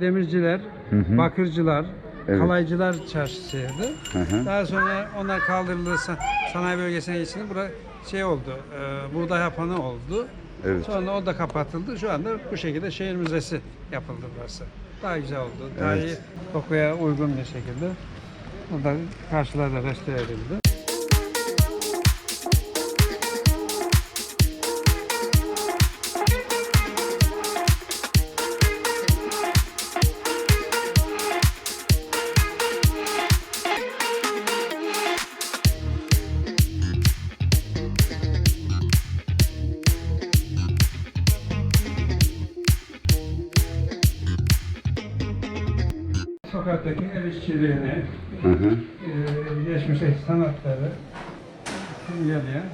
Demirciler, hı. bakırcılar, Evet. kalaycılar çarşısıydı. Hı hı. Daha sonra onlar kaldırıldı, sa- sanayi bölgesine geçildi. Bura şey oldu, e, buğday yapanı oldu. Evet. Sonra o da kapatıldı. Şu anda bu şekilde şehir müzesi yapıldı burası. Daha güzel oldu. Daha Evet. iyi dokuya uygun bir şekilde. O da karşılarda restore edildi. İşçiliğini, Hı hı. e, geçmişteki sanatları simgeleyen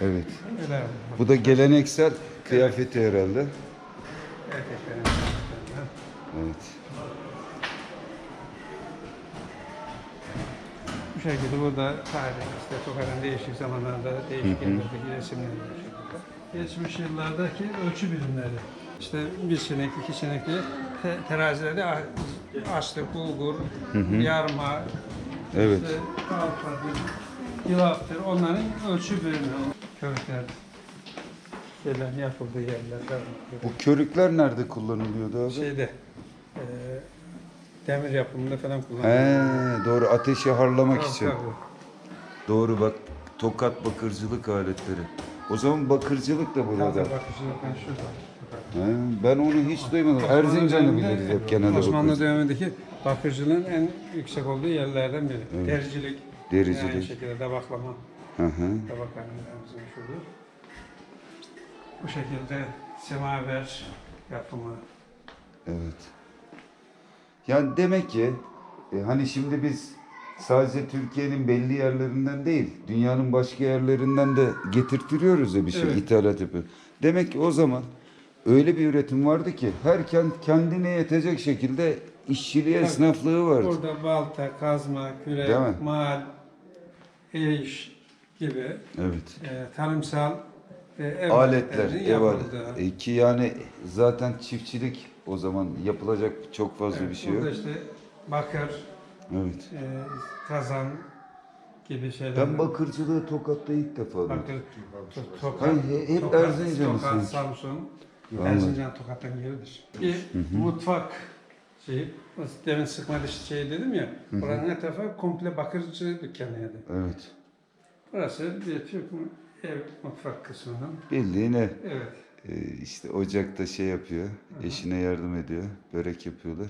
Evet. öyle Bu da geleneksel kıyafeti herhalde. erkeklerin sanatlarını. Evet. Bu şekilde burada tarih, işte Tokat'ın değişik zamanlarda değişik yerlerdeki resimler. Geçmiş yıllardaki ölçü birimleri. İşte bir sinek, iki sinekli te- terazilerde açlık, bulgur, yarma, Evet. işte kalpadır, yulaftır. Onların ölçü birimi. Körükler, şeyler yapıldığı yerler. Bu körükler nerede kullanılıyordu abi? Şeyde, e, demir yapımında falan He, kullanılıyor. doğru ateşi harlamak Tabii, için. tabii. Doğru bak. Tokat bakırcılık aletleri. O zaman bakırcılık da burada. Şurada. He, ben onu hiç duymadım. Erzincan'ı biliriz hep genelde Osmanlı dönemindeki bakırcılığın en yüksek olduğu yerlerden biri. Evet. Dericilik. Dericilik. Aynı şekilde tabaklama. Hı hı. Tabaklarımız meşhurdur. Bu şekilde semaver yapımı. Evet. Yani demek ki e, hani şimdi biz sadece Türkiye'nin belli yerlerinden değil, dünyanın başka yerlerinden de getirtiriyoruz ya bir şey, Evet. ithalat yapıyor. Demek ki o zaman öyle bir üretim vardı ki her kent kendine yetecek şekilde işçiliği, Tabii. esnaflığı vardı. Burada balta, kazma, kürek, mal, eş gibi Evet. e, tarımsal ev Aletler, ev alet- E, ki yani zaten çiftçilik o zaman yapılacak çok fazla Evet, bir şey yok. Burada işte bakır, Evet. e, kazan gibi şeyler. Ben bakırcılığı Tokat'ta ilk defa duydum. Bakır, to- Tokat, Hayır, he- hep Tokat, Erzincan'ı Tokat, sanki. Samsun, Vallahi. Erzincan Tokat'tan geridir. Bir mutfak şeyi, demin sıkma dışı şey dedim ya, buranın etrafı komple bakırcı dükkanıydı. Evet. Burası bir Türk ev mutfak kısmının. Bildiğin ev. Evet. Ee, işte ocakta şey yapıyor, eşine yardım ediyor, börek yapıyorlar.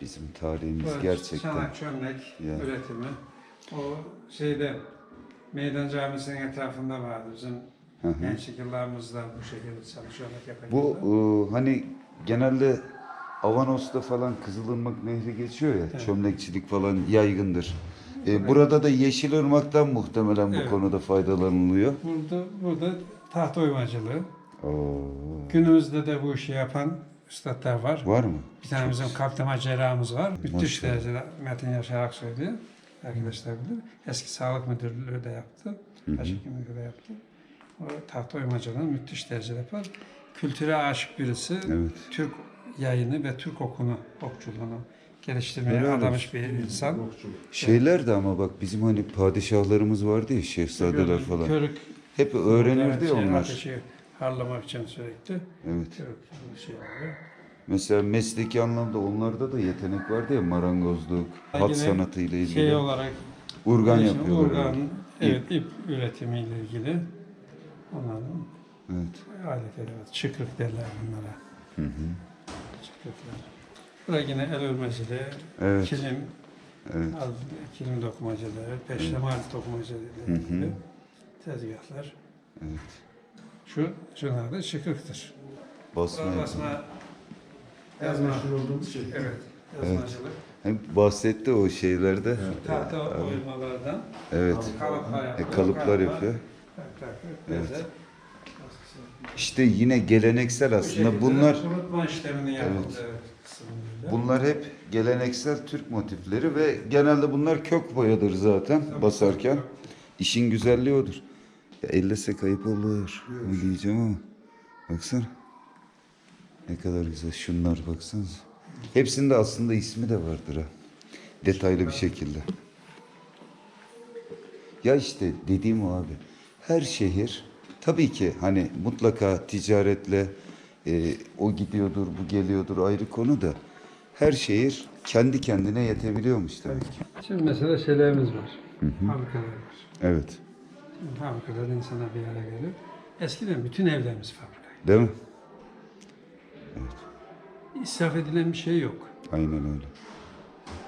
Bizim tarihimiz Burası gerçekten. Çanak çömlek Ya. üretimi. O şeyde Meydan Camisi'nin etrafında vardı bizim Hı hı. gençlik yıllarımızda bu şekilde yapan. Bu e, hani genelde Avanos'ta falan Kızılırmak Nehri geçiyor ya, Evet. çömlekçilik falan yaygındır. E, burada da Yeşilırmak'tan muhtemelen bu Evet. konuda faydalanılıyor. Burada, burada tahta oymacılığı. Oo, Günümüzde de bu işi yapan üstadlar var. var mı? Bir tane bizim kaptama cerrahımız var. Müthiş derecede Metin Yaşar Aksoy diye. Arkadaşlar bilir. Eski sağlık müdürlüğü de yaptı. Başhekim müdürlüğü de yaptı. O tahta oymacılığını müthiş derecede yapar. Kültüre aşık birisi. Evet. Türk yayını ve Türk okunu, okçuluğunu geliştirmeye Helal adamış bir insan. Şeyler de ama bak bizim hani padişahlarımız vardı ya, şehzadeler falan. Körük Hep öğrenirdi ya şey, onlar. Ateşi harlamak için sürekli. Evet. Körük şeyleri. Mesela mesleki anlamda onlarda da yetenek vardı ya marangozluk, hat Yine sanatı ile ilgili. Şey olarak Urgan yapıyorlar. Herhalde. evet ip üretimiyle ilgili onların Evet. aletleri var. Çıkrık derler bunlara. Hı hı. Çıkrıklar. Bu da yine el örmeciliği, Evet. kilim, Evet. al- kilim dokumacılığı, peştemal Hı hı. ilgili tezgahlar. Evet. Şu, şunlar da çıkrıktır. Basma. Basma, yapımı. yazma, olduğumuz şey. evet, yazmacılık. Hem bahsetti o şeylerde. Tahta oymalardan Evet. kalıplar E, yapıyor. kalıplar yapıyor. Tak, tak, Evet. bezer. İşte yine geleneksel aslında bunlar kurutma işlemini yapıldı. Evet. bunlar hep geleneksel Türk motifleri ve genelde bunlar kök boyadır zaten basarken. İşin güzelliği odur. Ya ellese kayıp olur. Ne diyeceğim ama. Baksana. Ne kadar güzel. Şunlar baksanıza. Hepsinde aslında ismi de vardır ha. Detaylı bir şekilde. Ya işte dediğim o abi. Her şehir tabii ki hani mutlaka ticaretle e, o gidiyordur, bu geliyordur ayrı konu da her şehir kendi kendine yetebiliyormuş demek ki. Şimdi mesela şeylerimiz var. Fabrikalar var. Evet. Şimdi fabrikalar insana bir araya gelir. Eskiden bütün evlerimiz fabrikaydı. Değil mi? İsraf edilen bir şey yok. Aynen öyle.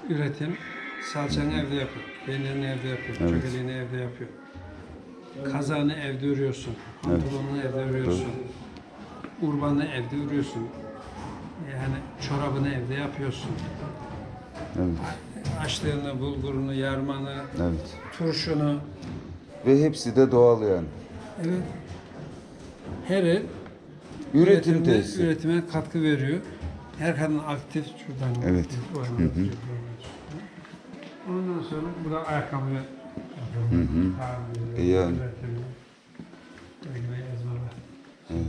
Üretim, salçanı evde yapıyor, peynirini evde yapıyor, Evet. çökeleğini evde yapıyor. Kazanı evde örüyorsun, pantolonunu evde örüyorsun, urbanı evde örüyorsun. Yani çorabını evde yapıyorsun. Evet. Açlığını, bulgurunu, yarmanı, Evet. turşunu. Ve hepsi de doğal yani. Evet. Her ev Üretim üretimde- tesisi. üretime katkı veriyor. Her kadın aktif şuradan. Evet. yana atıyor, Ondan sonra bu da ayakkabı yapımı, tamiri, E yani. Evet.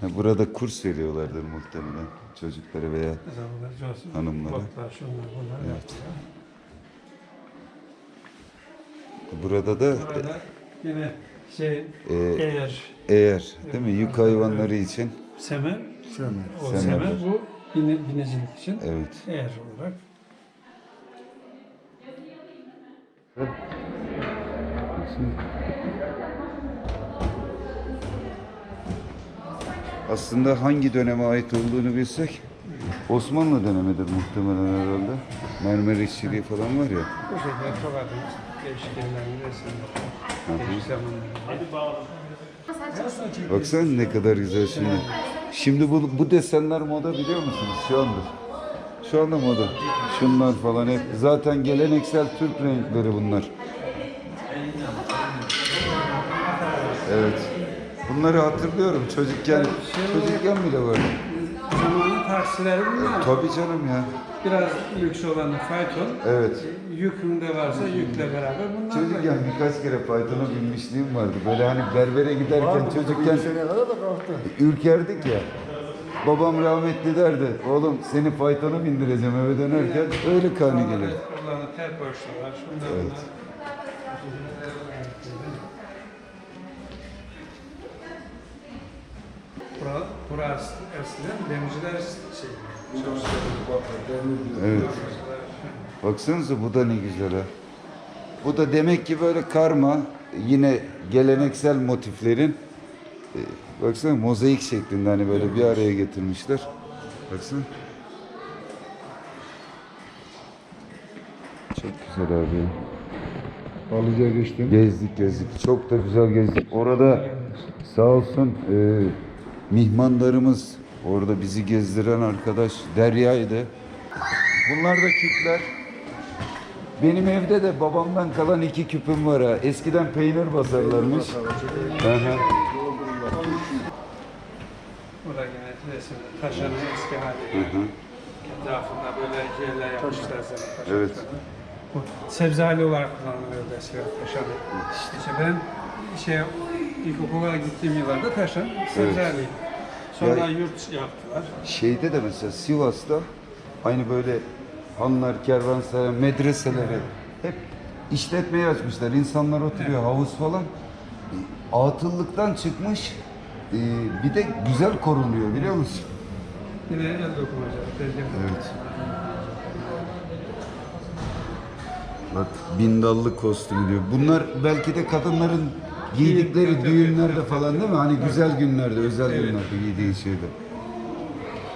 Ha, burada kurs veriyorlardır muhtemelen çocuklara veya Hanımlara. botlar, şunlar, bunlar Evet. burada da Burada yine şey, e, eğer eğer değil mi yük hayvanları için semer, o Semer. semer, bu bine, binicilik için evet. eğer olarak. Aslında hangi döneme ait olduğunu bilsek Osmanlı dönemidir muhtemelen herhalde. Mermer işçiliği falan var ya. Bu şekilde çok adı değişik yerlerin resimleri, değişik zamanlarda. Baksana ne kadar güzel şimdi. Şimdi bu, bu desenler moda biliyor musunuz? Şu anda. Şu anda moda. Şunlar falan hep. Zaten geleneksel Türk renkleri bunlar. Evet. Bunları hatırlıyorum çocukken. Çocukken bile vardı. Taksileri bunlar. Tabii canım ya. Biraz lüks olanı fayton. Evet. Yükünde varsa yükle beraber bunlar da. Çocukken birkaç kere faytona binmişliğim vardı. Böyle hani berbere giderken çocukken ürkerdik ya. Babam rahmetli derdi. Oğlum seni faytona bindireceğim eve dönerken. Öyle kanı gelir. Olanı tel boşluğu var. Şunlar Evet. bunlar. Bura, burası eskiden demirciler şey. Evet. Baksanıza bu da ne güzel ha. Bu da demek ki böyle karma yine geleneksel motiflerin e, baksana mozaik şeklinde hani böyle bir araya getirmişler. Baksana. Çok güzel abi. ya. Halıcıya geçtim. Gezdik gezdik. Çok da güzel gezdik. Orada sağ olsun e, mihmandarımız orada bizi gezdiren arkadaş Derya'ydı. Bunlar da küpler. Benim evde de babamdan kalan iki küpüm var ha. Eskiden peynir basarlarmış. Hı hı. Burada yine resimde taşanın eski hali. Hı hı. Etrafında böyle yerler yapmışlar zaten. Evet. Bu sebzeli olarak kullanılıyordu eskiden taşanı. İşte ben şey ilkokula gittiğim yıllarda sebzeliydi. Sonra Ya- yurt yaptılar. Şeyde de mesela Sivas'ta aynı böyle hanlar, kervansaray, medreseleri hep işletmeyi açmışlar. İnsanlar oturuyor, havuz falan. E, Atıllıktan çıkmış e, bir de güzel korunuyor biliyor musun? Yine el tezgah. Evet. Bak bindallı kostümü diyor. Bunlar belki de kadınların giydikleri düğünlerde falan değil mi? Hani güzel günlerde, özel günlerde giydiği şeyler.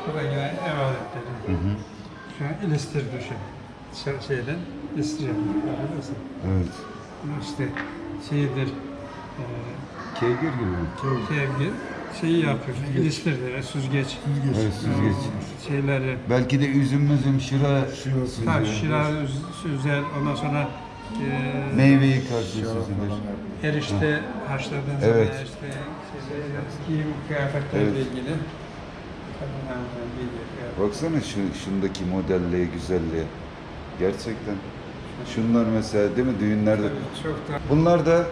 Bu da yine ev aletleri. Şu an ilistir düşün. Şey- Şeyden ilistir yapıyor. Evet. İşte şeyidir. E, Keygir gibi. mi? sevgi şeyi yapıyor. İlistirdir. Süzgeç. Evet, süzgeç. Şeyleri. Belki de üzüm üzüm şıra Ha, şira üz- süzer. Ondan sonra e, meyveyi karşı süzülür. erişte haşladığın Evet. zaman erişte şeyleri, giyim kıyafetlerle Evet. ilgili. Kıyafet. Baksana şu şundaki modelliğe, güzelliğe. Gerçekten. Şunlar mesela değil mi düğünlerde? Çok da Bunlar da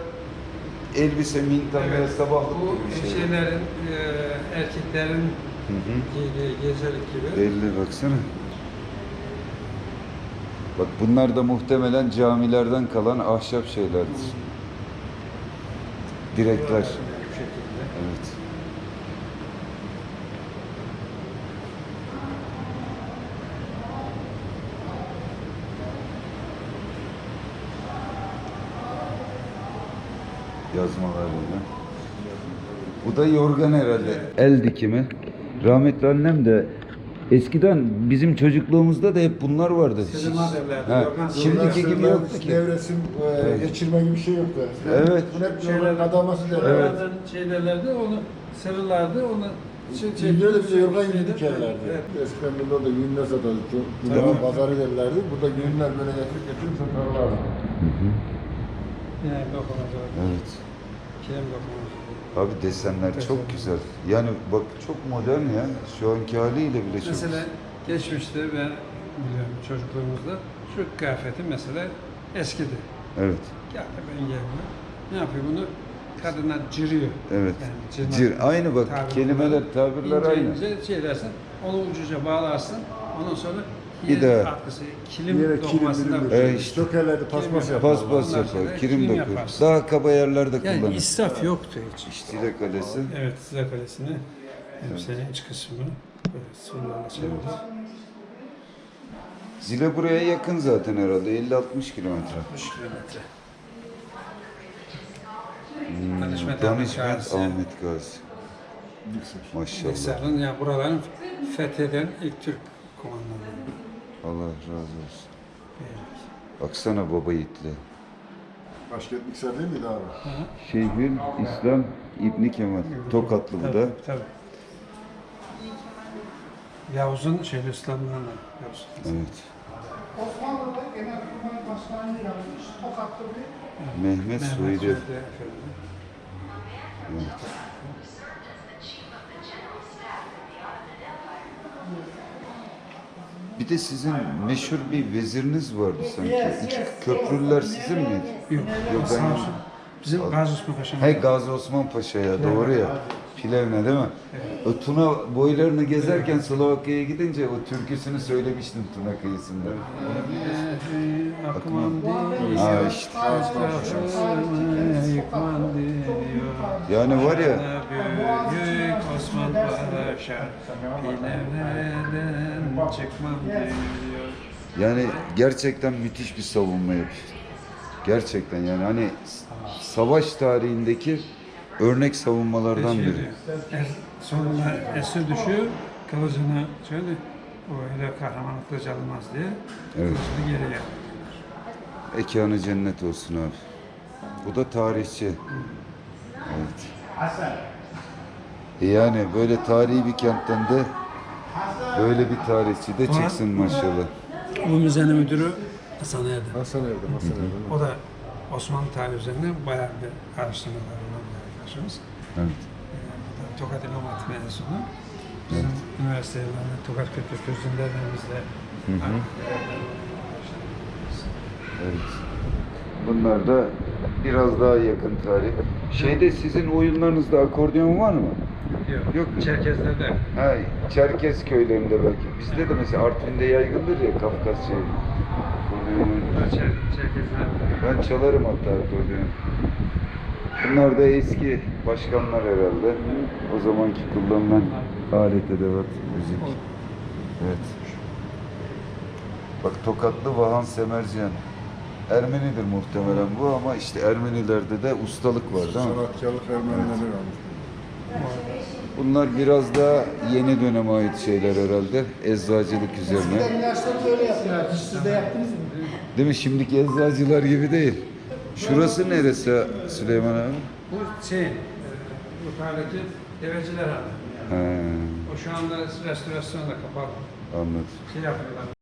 elbise, minta veya sabahlık bu gibi şeyler. şeylerin e, erkeklerin Hı hı. Giydiği gecelik gibi. Belli baksana. Bak bunlar da muhtemelen camilerden kalan ahşap şeylerdir. Direkler. Bu şekilde. Evet. Yazmalarıyla. Bu da yorgan herhalde. El dikimi. Rahmetli annem de eskiden bizim çocukluğumuzda da hep bunlar vardı. Sığınmaz evlerde, Ha, yorgan Şimdiki gibi yoktu ki. Devresim, e, geçirme gibi bir şey yoktu. Evet. Bu hep Şeyler- adaması derler. Evet. Bazen şeylerlerde onu serirlerdi, onu şey, Bizde de bize yorgan gibi şeyde- dikerlerdi. Evet. Eskiden burada da günler satardı. Çok Tamam. pazarı derlerdi. Burada günler böyle getirip getirip satarlardı. Yani dokunacak. Evet. Kilim dokunacak. Abi desenler çok güzel. Yani bak çok modern ya. Şu anki haliyle bile çok Mesela geçmişte ben biliyorum çocukluğumuzda şu kıyafetin mesela eskidi. Evet. Ya ben gelmiyor. Ne yapıyor bunu? Kadınlar cırıyor. Evet. cırmak Cır, aynı bak, tabirleri. kelimeler, tabirler İnce aynı. ince şey dersin, onu ucuca bağlarsın. Ondan sonra Bir daha. atkısı, Yere kilim kilim E, işte. Stokerlerde paspas Kilim yapar. Paspas Ondan yapar, kilim kilim yaparsın. Daha kaba yerlerde Yani kullanır. israf yoktu hiç. Sile kalesi. Evet, size kalesini elbisenin iç kısmını böyle sıvılarla çevirdik. Zile buraya yakın zaten herhalde 50-60 kilometre. 60 kilometre. Hmm, Danışmet Ahmet Gazi. Ahmet Gazi. Maşallah. Hisar'ın yani buraların fetheden ilk Türk komandanları. Allah razı olsun. Evet. Baksana baba yiğitli. Başkent mikser değil miydi abi? Şeyhül İslam İbni Kemal. Tokatlı bu da. Tabii, tabii. Yavuz'un şeyli İslamlarına. Yavuz. Evet. Osmanlı'da Genelkurmay Başkanı yapmış. Tokatlı bir Mehmet Mehmet Efendi. Evet. Bir de sizin meşhur bir veziriniz vardı sanki. İki köprülüler sizin miydi? Yok, Yok, sağ ben- olsun. Bizim Gazi Osman Paşa'nın. Hey Gazi Osman Paşa ya doğru ya. Plevne değil mi? O Tuna boylarını gezerken Slovakya'ya gidince o türküsünü söylemiştim Tuna kıyısında. Ee, Akman. Ha işte. Yani var ya Sana Büyük Osman Paşa Pinelerden çıkmam diyor. yani gerçekten müthiş bir savunma yapıyor. Gerçekten yani hani savaş tarihindeki örnek savunmalardan biri. Sonunda esir düşüyor, kılıcını şöyle o öyle kahramanlıkla çalınmaz diye Evet. kılıcını geriye. Ekanı cennet olsun abi. Bu da tarihçi. Evet. E Yani böyle tarihi bir kentten de böyle bir tarihçi de çıksın maşallah. Bu müzenin müdürü Hasan Erdem. Hasan Erdem, Hasan Erdem. O da Osmanlı tarihi üzerine bayağı bir araştırmalar olan bir arkadaşımız. Evet. Ee, o da Tokat İmam Hatip mezunu. Bizim üniversite yıllarında Tokat Kültür Zindanlarımızda Evet. Bunlar da biraz daha yakın tarih. Şeyde sizin oyunlarınızda akordeon var mı? Yok, Yok mu? Çerkezler'de Ha, Çerkez köylerinde belki. Bizde de mesela Artvin'de yaygındır ya Kafkas şey. Akordeon oyunu. Çer, Çerkezler'de. Ben çalarım hatta akordeon. Bunlar da eski başkanlar herhalde. O zamanki kullanılan alet edevat müzik. Evet. Bak Tokatlı Vahan Semerciyan. Ermenidir muhtemelen bu ama işte Ermenilerde de ustalık var değil mi? Sanatkarlık Ermenileri varmış. Bunlar biraz daha yeni döneme ait şeyler herhalde. Eczacılık üzerine. Eskiden ilaçları böyle yapıyorlar. Siz de yaptınız mı? Değil mi? Şimdiki eczacılar gibi değil. Şurası neresi Süleyman abi? Bu şey, e, yukarıdaki deveciler abi. Ha, O şu anda restorasyonda kapalı. anladım. Şey yapıyorlar.